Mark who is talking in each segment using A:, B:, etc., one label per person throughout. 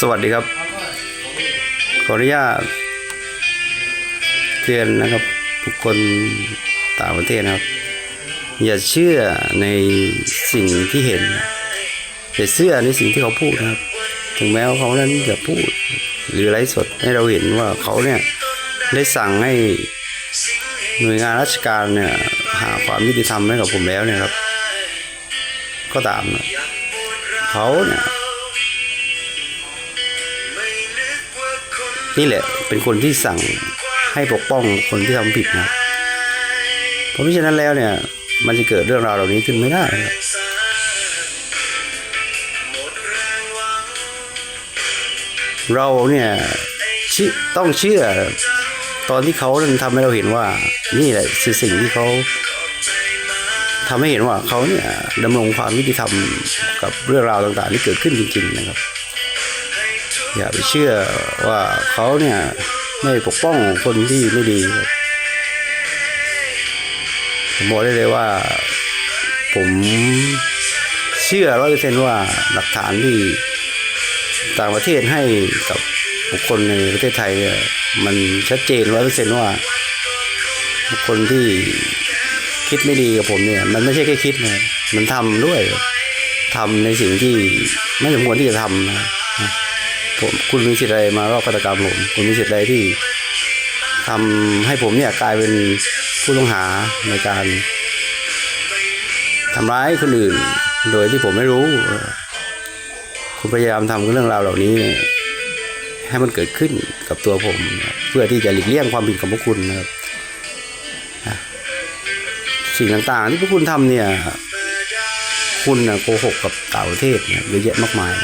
A: สวัสดีครับ ขออนุญาตเตือนนะครับ ทุกคนต่างประเทศนะครับ อย่าเชื่อในสิ่งที่เห็นอย่าเชื่อในสิ่งที่เขาพูดนะครับ ถึงแม้ว่าเขานั้นจะพูด หรือไลฟ์สดให้เราเห็นว่าเขาเนี่ยได้สั่งให้หน่วยงานราชการเนี่ยหาความยุติธรรมให้กับผมแล้วเนี่ยครับ ก็ตามนะ เขาเนี่ยนี่แหละ เป็นคนที่สั่งให้ปกป้องคนที่ทำผิดนะ เพราะฉะนั้นแล้วเนี่ย มันจะเกิดเรื่องราวเหล่านี้ขึ้นไม่ได้เราเนี่ยต้องเชื่อตอนที่เขาทำให้เราเห็นว่า นี่แหละคือสิ่งที่เขา ทำให้เห็นว่าเขาเนี่ยดำรงความยุติธรรมกับเรื่องราวต่างๆ ที่เกิดขึ้นจริง ๆ นะครับ อย่าไปเชื่อว่าเขาเนี่ยไม่ปกป้องคนที่ไม่ดีผมบอกได้เลยว่า ผมเชื่อร้อยเปอร์เซนต์ว่าหลักฐานที่ต่างประเทศให้กับบุคคลในประเทศไทยเนี่ยมันชัดเจนร้อยเปอร์เซนต์ว่าบุคคลที่ คิดไม่ดีกับผมเนี่ย มันไม่ใช่แค่คิดนะมันทำด้วยทำในสิ่งที่ไม่สมควรที่จะทำนะผมคุณมีสิทธิ์อะไรมารอบฆาตกรรมผมคุณมีสิทธิ์อะไรที่ทำให้ผมเนี่ยกลายเป็นผู้ต้องหาในการทำร้ายคนอื่น โดยที่ผมไม่รู้ คุณพยายามทำเรื่องราวเหล่านี้ ให้มันเกิดขึ้นกับตัวผม เพื่อที่จะหลีกเลี่ยงความผิดของพวกคุณนะครับ สิ่งต่างๆ ที่พวกคุณทำเนี่ย คุณนะโกหกกับต่างประเทศเนี่ยเยอะแยะมากมาย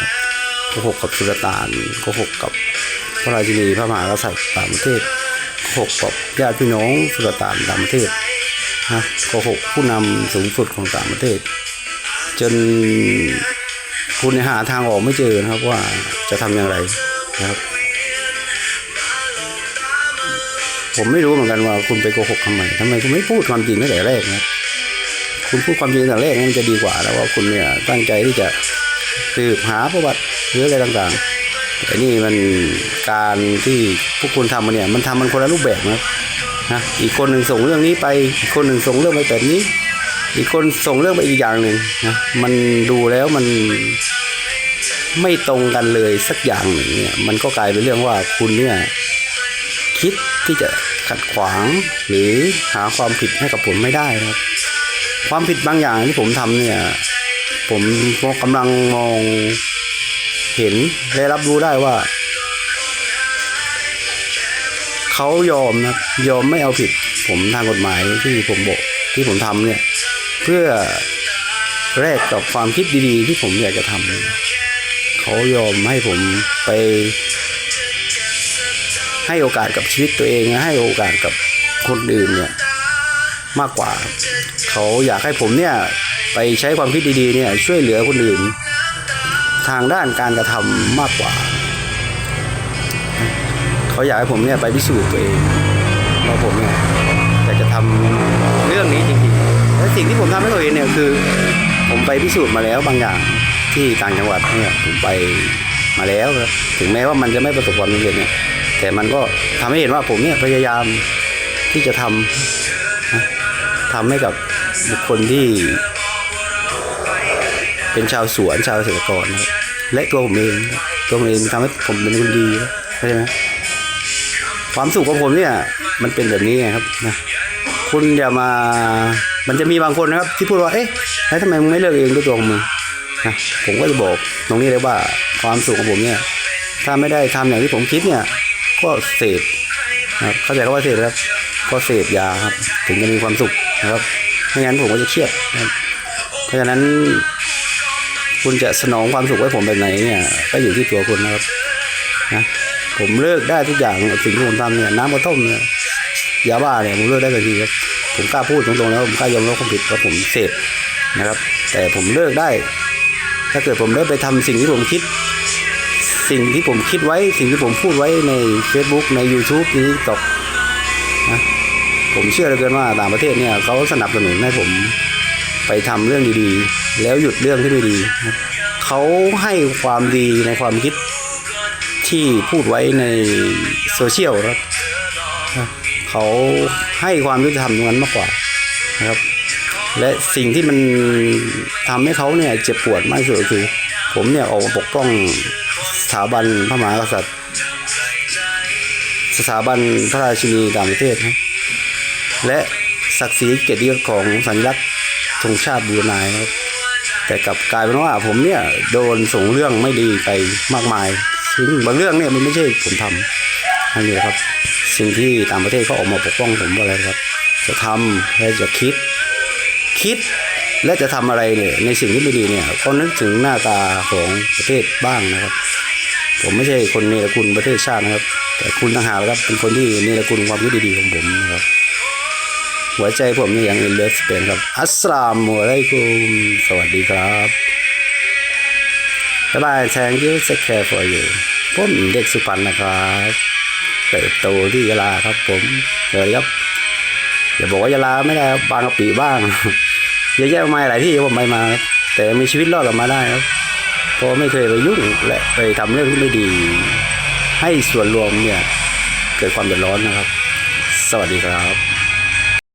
A: โกหกกับสุลต่านโกหกกับพระราชินีพระมหากษัตริย์ต่างประเทศโกหกกับญาติพี่น้องสุลต่านต่างประเทศนะโกหกผู้นำสูงสุดของต่างประเทศ จนคุณหาทางออกไม่เจอนะครับว่าจะทำอย่างไรนะครับ ผมไม่รู้เหมือนกันว่าคุณไปโกหกทำไมทำไมคุณไม่พูดความจริงตั้งแต่แรกนะคุณพูดความจริงตั้งแต่แรกนั่นจะดีกว่า แล้วว่าคุณเนี่ยตั้งใจที่จะสืบหาประวัติหรืออะไรต่างๆแต่นี่มันการที่พวกคุณทำมาเนี่ย มันทำมันคนละรูปแบบนะนะอีกคนหนึ่งส่งเรื่องนี้ไปอีกคนหนึ่งส่งเรื่องไปแบบนี้ อีกคนส่งเรื่องไปอีกอย่างหนึ่งนะมันดูแล้วมันไม่ตรงกันเลยสักอย่างหนึ่งเนี่ยมันก็กลายเป็นเรื่องว่าคุณเนี่ย คิดที่จะขัดขวาง หรือหาความผิดให้กับผมไม่ได้นะครับ ความผิดบางอย่างที่ผมทำเนี่ย ผมกำลังมองเห็นและรับรู้ได้ว่าเขายอมนะยอมไม่เอาผิด ผมทางกฎหมายที่ผมบอกที่ผมทำเนี่ย เพื่อแลกกับความคิดดีๆ ที่ผมอยากจะทำเขายอมให้ผมไป ให้โอกาสกับชีวิตตัวเองให้โอกาสกับคนอื่นเนี่ยมากกว่า เขาอยากให้ผมเนี่ยไปใช้ความคิดดีๆเนี่ยช่วยเหลือคนอื่น ทางด้านการกระทำมากกว่า เขาอยากให้ผมเนี่ยไปพิสูจน์ตัวเองว่าผมเนี่ยอยากจะทำเรื่องนี้จริงๆและสิ่งที่ผมทำให้เขาเห็นเนี่ยคือ ผมไปพิสูจน์มาแล้วบางอย่างที่ต่างจังหวัดเนี่ยผมไปมาแล้วครับถึงแม้ว่ามันจะไม่ประสบความสำเร็จเนี่ย แต่มันก็ทำให้เห็นว่าผมเนี่ยพยายามที่จะทำนะทำให้กับบุคคลที่เป็นชาวสวนชาวเกษตรกรนะและตัวผมเองตัวผมเองทำให้ผมเป็นคนดีครับเข้าใจไหมความสุขของผมเนี่ย มันเป็นแบบนี้ครับนะคุณอย่ามา มันจะมีบางคนนะครับ ที่พูดว่าเอ๊ะแล้วทำไมมึงไม่เลิกเองด้วยตัวมึงนะผมก็จะบอกตรงนี้เลยว่าความสุขของผมเนี่ย ถ้าไม่ได้ทำอย่างที่ผมคิดเนี่ย ก็เสพนะเข้าใจคำว่าเสพครับก็เสพยาครับ ถึงจะมีความสุขนะครับไม่งั้นผมก็จะเครียดนะครับเพราะฉะนั้น คุณจะสนองความสุขให้ผมแบบไหนเนี่ยก็อยู่ที่ตัวคุณนะครับนะผมเลิกได้ทุกอย่างสิ่งที่ผมทำเนี่ยน้ำกระต้มเนี่ยยาบ้าเนี่ยผมเลิกได้ทันทีครับผมกล้าพูดตรงๆแล้วผมกล้ายอมรับความผิดว่าผมเสพนะครับ แต่ผมเลิกได้ ถ้าเกิดผมได้ไปทำสิ่งที่ผมคิด สิ่งที่ผมคิดไว้สิ่งที่ผมพูดไว้ใน Facebook ใน YouTube ในตกนะผมเชื่อเหลือเกินว่าต่างประเทศเนี่ยเขาสนับสนุนให้ผมไปทำเรื่องดีๆ แล้วหยุดเรื่องที่ไม่ดี เขาให้ความดีในความคิดที่พูดไว้ในโซเชียลครับเขาให้ความยุติธรรมตรงนั้นมากกว่านะครับ และสิ่งที่มันทำให้เขาเนี่ยเจ็บปวดมากที่สุดคือ ผมเนี่ยออกมาปกป้อง สถาบันพระมหากษัตริย์ สถาบันพระราชินีต่างประเทศนะและศักดิ์ศรีเกียรติยศของสัญลักษณ์ธงชาติบูนนะครับแต่กลับกลายเป็นว่าผมเนี่ยโดนส่งเรื่องไม่ดีไปมากมายซึ่งบางเรื่องเนี่ยมันไม่ใช่ผมทำนั่นเองครับ สิ่งที่ต่างประเทศเขาออกมาปกป้องผมว่าอะไรครับ จะทำและจะคิด คิดและจะทำอะไรเนี่ยในสิ่งที่ไม่ดีเนี่ยก็นึกถึงหน้าตาของประเทศบ้างนะครับ ผมไม่ใช่คนเนรคุณประเทศชาตินะครับ แต่คุณต่างหากครับเป็นคนที่เนรคุณความคิดดีๆของผมนะครับ หัวใจผมเนี่ยยังอินเลิฟสเปนครับ อัสลามุอะลัยกุมสวัสดีครับบ๊ายบาย thank you take care for you ผมเด็กสุพรรณนะครับเติบโตที่ยะลาครับ ผมเลยครับอย่าบอกว่ายะลาไม่ได้บางกะปิบ้างเยอะแยะมากมายหลายที่ผมไปมา แต่มีชีวิตรอดออกมาได้ครับ เพราะไม่เคยไปยุ่งและไปทำเรื่องที่ไม่ดี ให้ส่วนรวมเนี่ยเกิดความเดือดร้อนนะครับ สวัสดีครับ